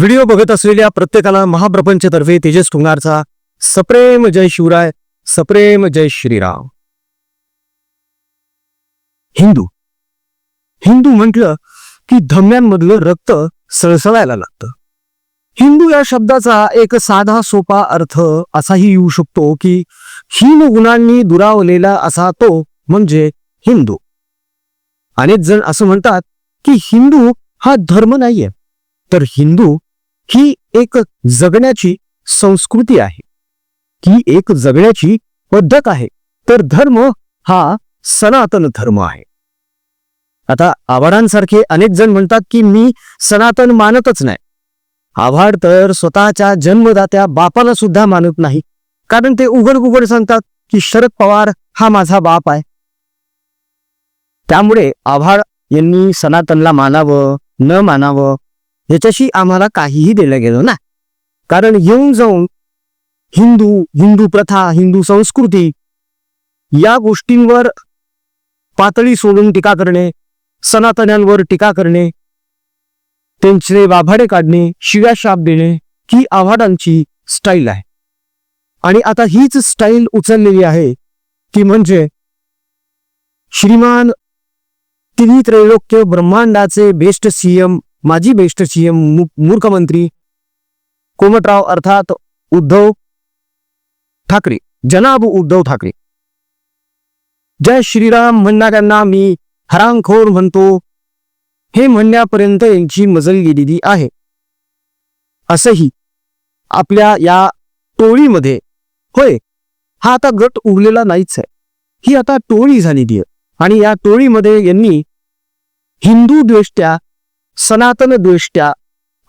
Video बघत असलेल्या प्रत्येकाला महाप्रपंचतर्फे तेजस ठोंगारचा सप्रेम जय शिवराय सप्रेम जय श्रीराम. हिंदू. हिंदू म्हटलं की धम्यांमधलं रक्त सळसळायला लागतं. हिंदू या शब्दाचा एक साधा सोपा अर्थ असाही येऊ शकतो की हीन गुणांनी दुरावलेला असा तो म्हणजे हिंदू. अनेक जण असं म्हणतात की हिंदू हा धर्म नाहीये. तर हिंदू ही एक जगण्याची संस्कृती आहे. ही एक जगण्याची पद्धत आहे. तर धर्म हा सनातन धर्म आहे. आता आव्हाडांसारखे अनेक जण म्हणतात की मी सनातन मानतच नाही. आव्हाड तर स्वतःच्या जन्मदात्या बापाला सुद्धा मानत नाही. कारण ते उघड उघड सांगतात की शरद पवार हा माझा बाप आहे. त्यामुळे आव्हाड यांनी सनातनला मानावं न मानावं याच्याशी आम्हाला काहीही दिलं गेलं ना कारण येऊन जाऊन हिंदू हिंदू प्रथा हिंदू संस्कृती या गोष्टींवर पातळी सोडून टीका करणे सनातन्यांवर टीका करणे त्यांचे वाभाडे काढणे शिव्या शाप देणे ही आव्हाडांची स्टाईल आहे. आणि आता हीच स्टाईल उचललेली आहे ती म्हणजे श्रीमान तिन्ही त्रैलोक्य ब्रह्मांडाचे बेस्ट सीएम माजी बेस्ट सीएम मूर्खमंत्री कोमटराव अर्थात उद्धव ठाकरे जनाब उद्धव ठाकरे. जय श्रीराम म्हणणाऱ्यांना मी हरामखोर म्हणतो हे म्हणण्यापर्यंत यांची मजल गेलेली आहे. असंही आपल्या या टोळीमध्ये होय हा आता गट उरलेला नाहीच आहे. ही आता टोळी झालेली आहे. आणि या टोळीमध्ये यांनी हिंदू द्वेष्ट्या सनातनदृष्ट्या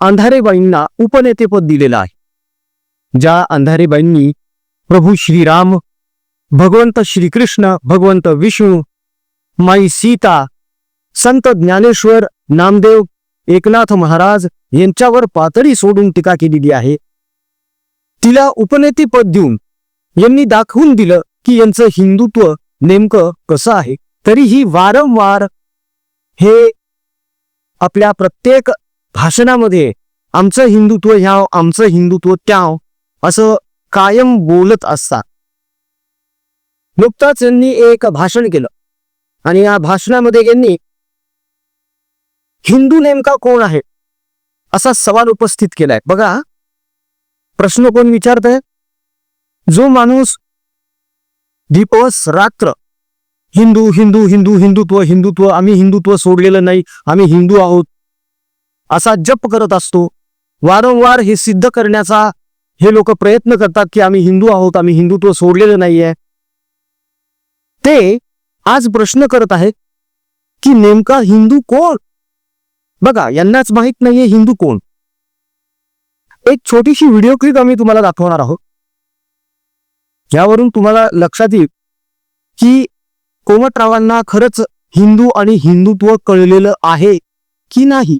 अंधारेबाईंना उपनेतेपद दिलेलं आहे. ज्या अंधारेबाईंनी प्रभू श्रीराम भगवंत श्रीकृष्ण भगवंत विष्णू माई सीता संत ज्ञानेश्वर नामदेव एकनाथ महाराज यांच्यावर पातळी सोडून टीका केलेली आहे. तिला उपनेतेपद देऊन यांनी दाखवून दिलं की यांचं हिंदुत्व नेमकं कसं आहे. तरीही वारंवार हे आपल्या प्रत्येक भाषणामध्ये आमचं हिंदुत्व ह्याव आमचं हिंदुत्व त्याव असं कायम बोलत असतात. नुकताच यांनी एक भाषण केलं. आणि या भाषणामध्ये यांनी हिंदू नेमका कोण आहे? असा सवाल उपस्थित केलाय. बघा प्रश्न कोण विचारतय? जो माणूस दिवस रात्र हिंदू हिंदू हिंदू हिंदुत्व हिंदुत्व आम्ही हिंदुत्व सोडलेलं नाही आम्ही हिंदू आहोत. असा जप करत असतो. वारंवार हे सिद्ध करण्याचा हे लोक प्रयत्न करतात की आम्ही हिंदू आहोत आम्ही हिंदुत्व सोडलेलं नाहीये. ते आज प्रश्न करत आहेत की नेमका हिंदू कोण? बघा यांनाच माहीत नाहीये हिंदू कोण. एक छोटीशी व्हिडिओ क्लिप आम्ही तुम्हाला दाखवणार आहोत. यावरून तुम्हाला लक्षात येईल की कोमटरावांना खरंच हिंदू आणि हिंदुत्व कळलेलं आहे की नाही?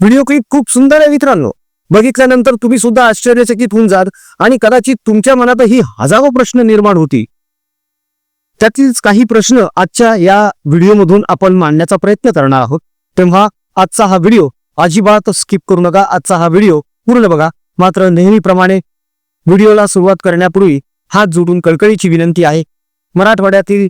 व्हिडिओ क्लिप खूप सुंदर आहे मित्रांनो. बघितल्यानंतर तुम्ही सुद्धा आश्चर्यचकित होऊन जात आणि कदाचित तुमच्या मनातही हजारो प्रश्न निर्माण होती त्यातीलच काही प्रश्न आजच्या या व्हिडिओमधून आपण मांडण्याचा प्रयत्न करणार आहोत. तेव्हा आजचा हा व्हिडिओ अजिबात स्किप करू नका. आजचा हा व्हिडिओ पूर्ण बघा. मात्र नेहमीप्रमाणे व्हिडिओला सुरुवात करण्यापूर्वी हात जोडून कळकळीची विनंती आहे. मराठवाड्यातील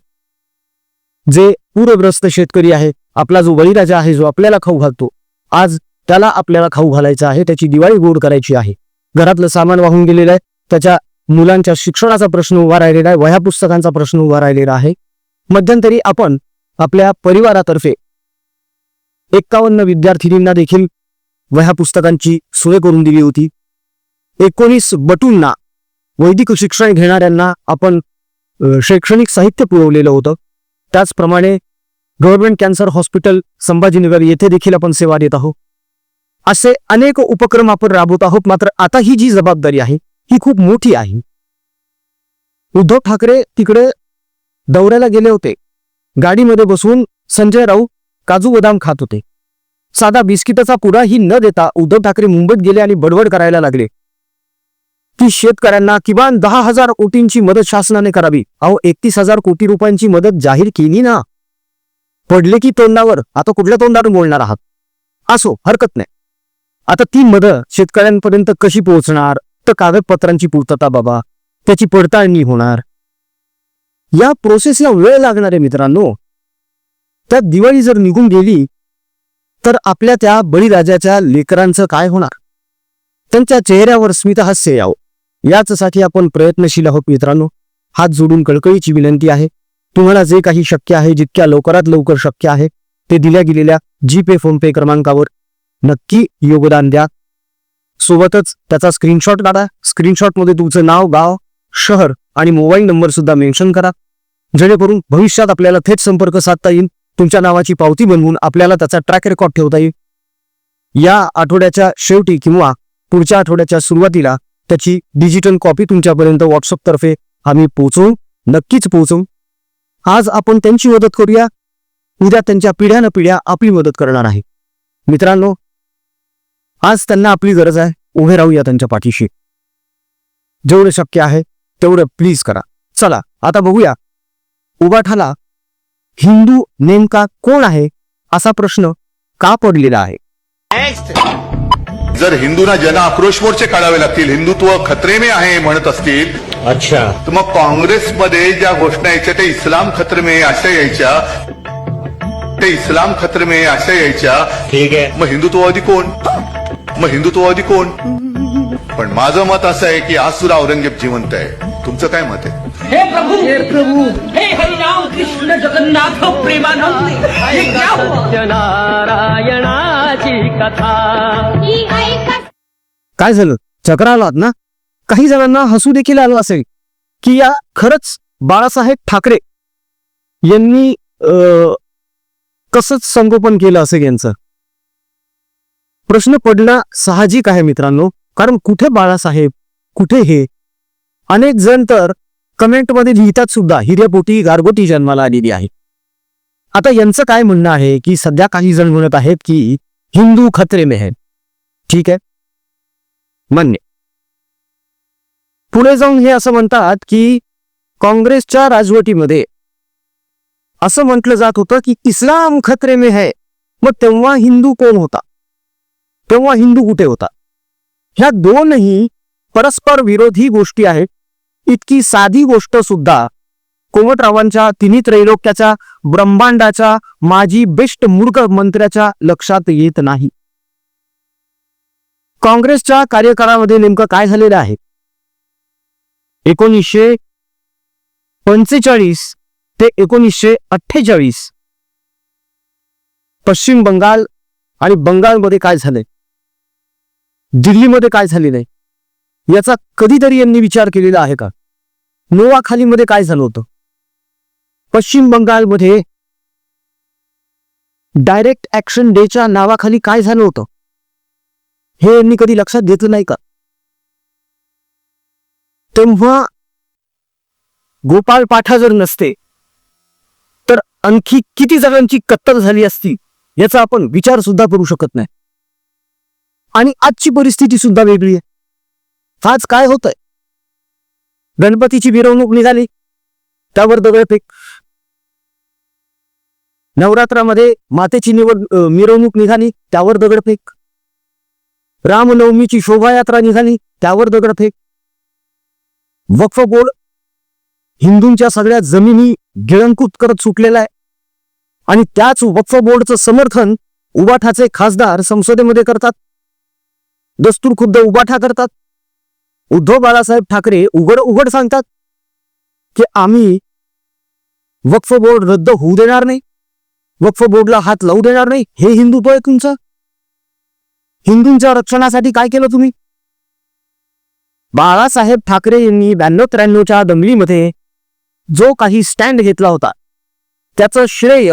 जे पूरग्रस्त शेतकरी आहे आपला जो बळीराजा आहे जो आपल्याला खाऊ घालतो आज त्याला आपल्याला खाऊ घालायचा आहे त्याची दिवाळी गोड करायची आहे. घरातलं सामान वाहून गेलेलं आहे त्याच्या मुलांच्या शिक्षणाचा प्रश्न उभा राहिलेला आहे वह्या पुस्तकांचा प्रश्न उभा राहिलेला आहे. मध्यंतरी आपण आपल्या परिवारातर्फे एक्कावन्न विद्यार्थिनींना देखील वह्या पुस्तकांची सोय करून दिली होती. एकोणीस बटूंना वैदिक शिक्षण घेणाऱ्यांना आपण शैक्षणिक साहित्य पुरवलेलं होतं. त्याचप्रमाणे गव्हर्नमेंट कॅन्सर हॉस्पिटल संभाजीनगर येथे देखील आपण सेवा देत आहोत. असे अनेक उपक्रम आपण राबवत आहोत मात्र आता ही जी जबाबदारी आहे ही खूप मोठी आहे. उद्धव ठाकरे तिकडे दौऱ्याला गेले होते. गाडीमध्ये बसून संजय राऊत काजू बदाम खात होते. साधा बिस्किटाचा पुडाही न देता उद्धव ठाकरे मुंबईत गेले आणि बडबड करायला लागले. की शेतकऱ्यांना किमान दहा हजार कोटींची मदत शासनाने करावी. अहो एकतीस हजार कोटी रुपयांची मदत जाहीर केली ना? पडले की तोंडावर. आता कुठल्या तोंडावर बोलणार आहात? असो हरकत नाही. आता ती मदत शेतकऱ्यांपर्यंत कशी पोहोचणार? तर कागदपत्रांची पूर्तता बाबा. त्याची पडताळणी होणार. या प्रोसेसला वेळ लागणार आहे मित्रांनो. त्यात दिवाळी जर निघून गेली तर आपल्या त्या बळीराजाच्या लेकरांचं काय होणार? त्यांच्या चेहऱ्यावर स्मितहास्य यावं. याचसाठी आपण प्रयत्नशील आहोत मित्रांनो. हात जोडून कळकळीची विनंती आहे. तुम्हाला जे काही शक्य आहे जितक्या लवकरात लवकर शक्य आहे ते दिल्या गेलेल्या जी पे फोन पे क्रमांकावर नक्की योगदान द्या. सोबतच त्याचा स्क्रीनशॉट काढा. स्क्रीनशॉटमध्ये तुमचं नाव गाव शहर आणि मोबाईल नंबर सुद्धा मेन्शन करा. जेणेकरून भविष्यात आपल्याला थेट संपर्क साधता येईल. तुमच्या नावाची पावती बनवून आपल्याला त्याचा ट्रॅक रेकॉर्ड ठेवता येईल. या आठवड्याच्या शेवटी किंवा पुढच्या आठवड्याच्या सुरुवातीला त्याची डिजिटल कॉपी तुमच्यापर्यंत व्हॉट्सअपतर्फे आम्ही पोहोचवू नक्कीच पोहोचवू. आज आपण त्यांची मदत करूया. उद्या त्यांच्या पिढ्यानं पिढ्या आपली मदत करणार आहे. मित्रांनो आज त्यांना आपली गरज आहे. उभे राहूया त्यांच्या पाठीशी. जेवढं शक्य आहे तेवढं प्लीज करा. चला आता बघूया. उबाठाला हिंदू नेमका कोण आहे असा प्रश्न का पडलेला आहे? जर हिंदूंना जन आक्रोश मोर्चे काढावे लागतील हिंदुत्व खतरे में आहे म्हणत असतील अच्छा. तर मग काँग्रेसमध्ये ज्या घोषणा यायच्या त्या इस्लाम खतरे में अशा यायच्या. ते इस्लाम खतरे में अशा यायच्या. ठीक है मग हिंदुत्ववादी कोण? मग हिंदुत्ववादी कोण? पण माझं मत असं आहे की आज सुद्धा औरंगजेब जिवंत आहे. तुमचं काय मत आहे? हे प्रभु! हे प्रभु! हे हरिराम कृष्ण जगन्नाथ प्रेमानंद! क्या कथा. काय झालं? चक्र आलात ना? काही जणांना हसू देखील आलं असेल. की या खरंच बाळासाहेब ठाकरे यांनी अं, कसंच संगोपन केलं असेल यांचं? प्रश्न पडणं साहजिक आहे मित्रांनो. कारण कुठे बाळासाहेब कुठे हे? अनेक जण तर कमेंटमध्ये लिहितात सुद्धा हिऱ्यापोटी गारगोटी जन्माला आलेली आहे. आता यांचं काय म्हणणं आहे की सध्या काही जण म्हणत आहेत की हिंदू खतरे में है. ठीक आहे? मान्य. पुढे जाऊन हे असं म्हणतात की काँग्रेसच्या राजवटीमध्ये असं म्हटलं जात होतं की इस्लाम खतरे में है. मग तेव्हा हिंदू कोण होता? तेव्हा हिंदू कुठे होता? ह्या दोनही परस्पर विरोधी गोष्टी आहेत. इतकी साधी गोष्ट सुद्धा कोमटरावांच्या तिन्ही त्रैलोक्याच्या ब्रह्मांडाच्या माजी बेस्ट मूर्ख मंत्र्याच्या लक्षात येत नाही. काँग्रेसच्या कार्यकाळामध्ये नेमकं काय झालेलं आहे? एकोणीसशे पंचेचाळीस ते एकोणीसशे अठ्ठेचाळीस. पश्चिम बंगाल आणि बंगालमध्ये काय झालंय? दिल्लीमध्ये काय झालेलं आहे? याचा कधीतरी यांनी विचार केलेला आहे का? नोवाखालीमध्ये काय झालं होतं? पश्चिम बंगालमध्ये डायरेक्ट ऍक्शन डेच्या नावाखाली काय झालं होतं? हे यांनी कधी लक्षात घेतलं नाही का? तेव्हा गोपाळ पाठा जर नसते तर आणखी किती जणांची कत्तल झाली असती याचा आपण विचार सुद्धा करू शकत नाही. आणि आजची परिस्थिती सुद्धा वेगळी आहे. आज काय होतंय? गणपतीची मिरवणूक निघाली. त्यावर दगडफेक. नवरात्रामध्ये मातेची निवड मिरवणूक निघाली त्यावर दगडफेक. रामनवमीची शोभायात्रा निघाली त्यावर दगडफेक. वक्फ बोर्ड हिंदूंच्या सगळ्या जमिनी गिळंकूत करत सुटलेला आहे. आणि त्याच वक्फ बोर्डचं समर्थन उबाठाचे खासदार संसदेमध्ये करतात. दस्तूर खुद्द उबाठा करतात. उद्धव बाळासाहेब ठाकरे उघड उघड सांगतात की आम्ही वक्फ बोर्ड रद्द होऊ देणार नाही. वक्फ बोर्डला हात लावू देणार नाही. हे हिंदुत्व आहे तुमचं हिंदूंच्या रक्षणासाठी काय केलं तुम्ही? बाळासाहेब ठाकरे यांनी ब्याण्णव त्र्याण्णवच्या दंगलीमध्ये जो काही स्टँड घेतला होता त्याचं श्रेय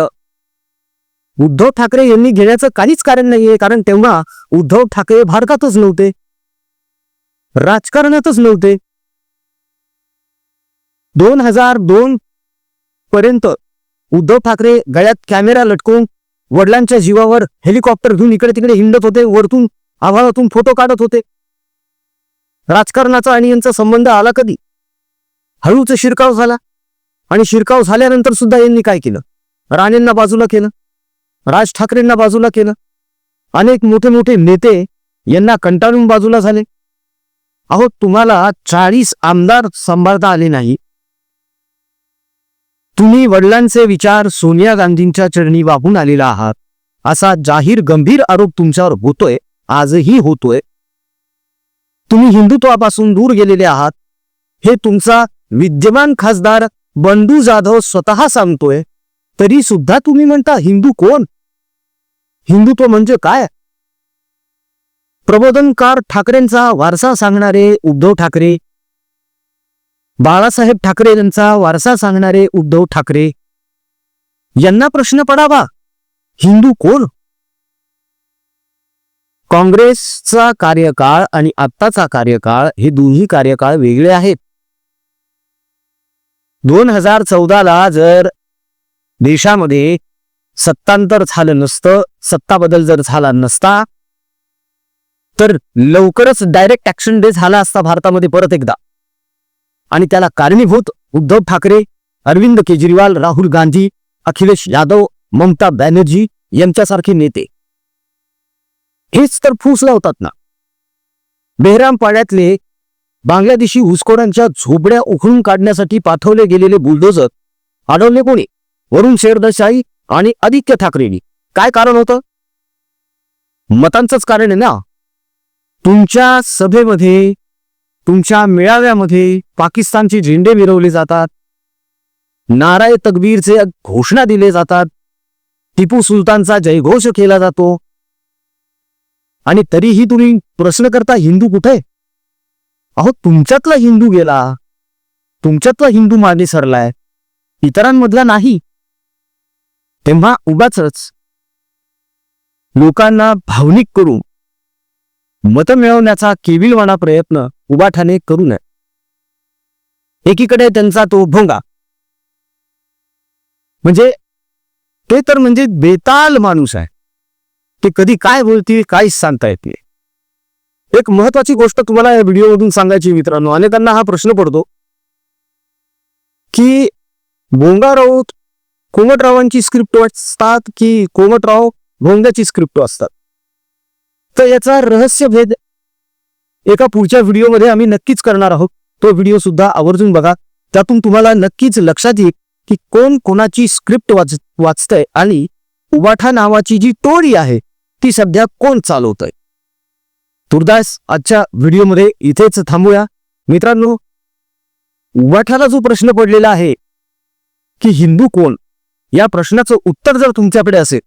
उद्धव ठाकरे यांनी घेण्याचं काहीच कारण नाहीये कारण तेव्हा उद्धव ठाकरे भारतातच नव्हते. राजकारणातच नव्हते. दोन हजार दोन पर्यंत उद्धव ठाकरे गळ्यात कॅमेरा लटकवून वडिलांच्या जीवावर हेलिकॉप्टर घेऊन इकडे तिकडे हिंडत होते वरतून आभाळातून फोटो काढत होते. राजकारणाचा आणि यांचा संबंध आला कधी? हळूच शिरकाव झाला. आणि शिरकाव झाल्यानंतर सुद्धा यांनी काय केलं? राणेंना बाजूला केलं. राज ठाकरेंना बाजूला केलं. अनेक मोठे मोठे नेते यांना कंटाळून बाजूला झाले. अहो तुम्हाला चाळीस आमदार सांभाळता आले नाही. तुम्ही वडिलांचे विचार सोनिया गांधींच्या चरणी वाहून आलेला आहात. असा जाहीर गंभीर आरोप तुमच्यावर होतोय आजही होतोय. तुम्ही हिंदुत्वापासून दूर गेलेले आहात. हे तुमचा विद्यमान खासदार बंडू जाधव स्वतः सांगतोय. तरी सुद्धा तुम्ही म्हणता हिंदू कोण? हिंदुत्व म्हणजे काय? प्रबोधनकार ठाकरेंचा वारसा सांगणारे उद्धव ठाकरे. बाळासाहेब ठाकरे यांचा वारसा सांगणारे उद्धव ठाकरे. यांना प्रश्न पडावा हिंदू कोण? काँग्रेसचा कार्यकाळ आणि आत्ताचा कार्यकाळ हे दोन्ही कार्यकाळ वेगळे आहेत. दोन हजार चौदाला जर देशामध्ये सत्तांतर झालं नसतं सत्ता बदल जर झाला नसता तर लवकरच डायरेक्ट ऍक्शन डे झाला असता भारतामध्ये परत एकदा. आणि त्याला कारणीभूत उद्धव ठाकरे अरविंद केजरीवाल राहुल गांधी अखिलेश यादव ममता बॅनर्जी यांच्यासारखे नेते. हेच तर फूस लावतात ना. बेहराम पाड्यातले बांगलादेशी घुसखोरांच्या झोपड्या उखळून काढण्यासाठी पाठवले गेलेले बुलडोजर अडवले कोणी? वरुण शेरदशाही आणि आदित्य ठाकरेंनी. काय कारण होतं? मतांचंच कारण आहे ना. तुमच्या सभेमध्ये तुमच्या मेळाव्यामध्ये पाकिस्तानचे झेंडे मिरवले जातात. नाराय तकबीरचे घोषणा दिले जातात. टिपू सुलतानचा जयघोष केला जातो. आणि तरीही तुम्ही प्रश्न करता हिंदू कुठे? अहो तुमच्यातला हिंदू गेला. तुमच्यातला हिंदू मागे सरलाय. इतरांमधला नाही. तेव्हा उगाच लोकांना भावनिक करून मत मिळवण्याचा केविलवाणा प्रयत्न उबाठाने करू नये. एकीकडे त्यांचा तो भोंगा. म्हणजे ते तर म्हणजे बेताल माणूस आहे. ते कधी काय बोलतील काहीच सांगता येत नाही. एक महत्वाची गोष्ट तुम्हाला या व्हिडिओमधून सांगायची मित्रांनो. अनेकांना हा प्रश्न पडतो की भोंगा राऊत कोमटरावांची स्क्रिप्ट वाचतात की कोमटराव भोंग्याची स्क्रिप्ट असतात तर याचा रहस्य भेद एका पुढच्या व्हिडिओमध्ये आम्ही नक्कीच करणार आहोत. तो व्हिडिओ सुद्धा आवर्जून बघा. त्यातून तुम्हाला नक्कीच लक्षात येईल की कोण कोणाची स्क्रिप्ट वाच वाचतंय आणि उबाठा नावाची जी टोळी आहे ती सध्या कोण चालवतंय? तुर्दास आजच्या व्हिडिओमध्ये इथेच थांबूया. मित्रांनो उबाठाला जो प्रश्न पडलेला आहे की हिंदू कोण? या प्रश्नाचं उत्तर जर तुमच्याकडे असेल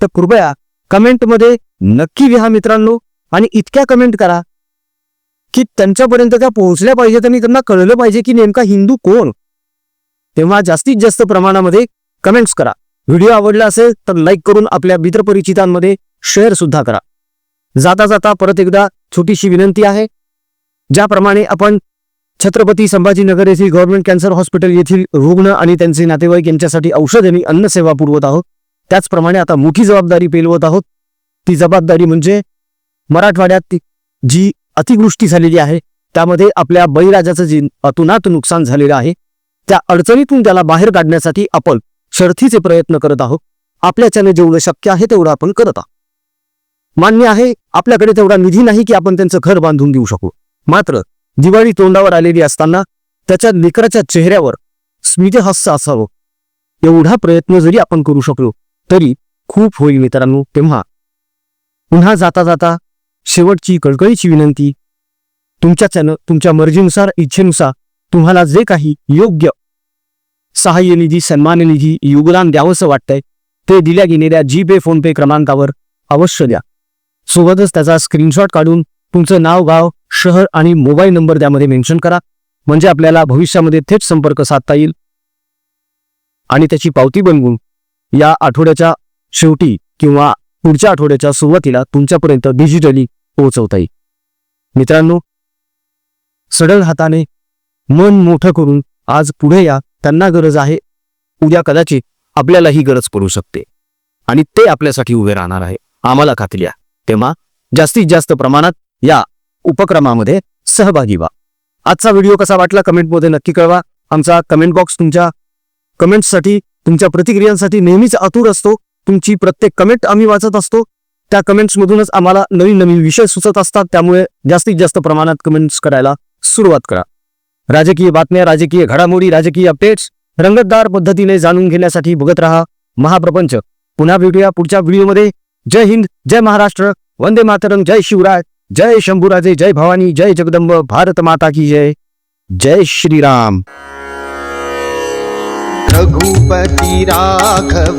तर कृपया कमेंटमध्ये नक्की लिहा मित्रांनो आणि इतक्या कमेंट करा की त्यांच्यापर्यंत त्या पोहोचल्या पाहिजेत आणि त्यांना कळलं पाहिजे की नेमका हिंदू कोण. तेव्हा जास्तीत जास्त प्रमाणामध्ये कमेंट्स करा. व्हिडिओ आवडला असेल तर लाईक करून आपल्या मित्रपरिचितांमध्ये शेअर सुद्धा करा. जाता जाता परत एकदा छोटीशी विनंती आहे. ज्याप्रमाणे आपण छत्रपती संभाजीनगर येथील गव्हर्नमेंट कॅन्सर हॉस्पिटल येथील रुग्ण आणि त्यांचे नातेवाईक यांच्यासाठी औषध आणि अन्नसेवा पुरवत आहोत. त्याचप्रमाणे आता मोठी जबाबदारी पेलवत आहोत. ती जबाबदारी म्हणजे मराठवाड्यात जी अतिवृष्टी झालेली आहे त्यामध्ये आपल्या बळीराजाचं जे अतुनात नुकसान झालेलं आहे त्या अडचणीतून त्याला बाहेर काढण्यासाठी आपण शर्थीचे प्रयत्न करत आहोत. आपल्याच्याने जेवढं शक्य आहे तेवढं आपण करत आहोत. मान्य आहे आपल्याकडे तेवढा निधी नाही की आपण त्यांचं घर बांधून देऊ शकू. मात्र दिवाळी तोंडावर आलेली असताना त्याच्या लेकराच्या चेहऱ्यावर स्मितहास्य असावं. एवढा प्रयत्न जरी आपण करू शकलो तरी खूप होईल मित्रांनो तेव्हा पुन्हा जाता जाता शेवटची कळकळीची विनंती. तुमच्याच्यानं तुमच्या मर्जीनुसार इच्छेनुसार तुम्हाला जे काही योग्य सहाय्य निधी सन्मान निधी योगदान द्यावंसं वाटतंय ते दिल्या गेलेल्या जी पे फोन पे क्रमांकावर अवश्य द्या. सोबतच त्याचा स्क्रीनशॉट काढून तुमचं नाव गाव शहर आणि मोबाईल नंबर त्यामध्ये मेन्शन करा. म्हणजे आपल्याला भविष्यामध्ये थेट संपर्क साधता येईल. आणि त्याची पावती बनवून या आठवड्याच्या शेवटी किंवा पुढच्या आठवड्याच्या सुरुवातीला तुमच्यापर्यंत डिजिटली पोहोचवता येईल. मित्रांनो सडळ हाताने मन मोठं करून आज पुढे या त्यांना गरज आहे. उद्या कदाचित आपल्यालाही गरज पडू शकते. आणि ते आपल्यासाठी उभे राहणार आहे. आम्हाला खात्री आहे. तेव्हा जास्तीत जास्त प्रमाणात या उपक्रमामध्ये सहभागी व्हा. आजचा व्हिडिओ कसा वाटला कमेंटमध्ये नक्की कळवा. आमचा कमेंट बॉक्स तुमच्या कमेंट्ससाठी तुमच्या प्रतिक्रियांसाठी नेहमीच आतुर असतो. तुमची प्रत्येक कमेंट आम्ही वाचत असतो. त्या कमेंट्समधूनच आम्हाला नवीन नवीन विषय सुचत असतात. त्यामुळे जास्तीत जास्त प्रमाणात कमेंट्स करायला सुरुवात करा. राजकीय बातम्या राजकीय घडामोडी राजकीय अपडेट्स रंगतदार पद्धतीने जाणून घेण्यासाठी बघत रहा महाप्रपंच. पुन्हा भेटूया पुढच्या व्हिडिओमध्ये. जय हिंद जय महाराष्ट्र. वंदे मातरम. जय शिवराय. जय शंभूराजे. जय भवानी. जय जगदंब. भारत माता की जय. जय श्रीराम. रघुपती राघव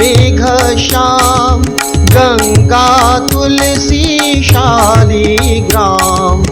मेघ श्याम गङ्गा तुलसी शालिग्राम।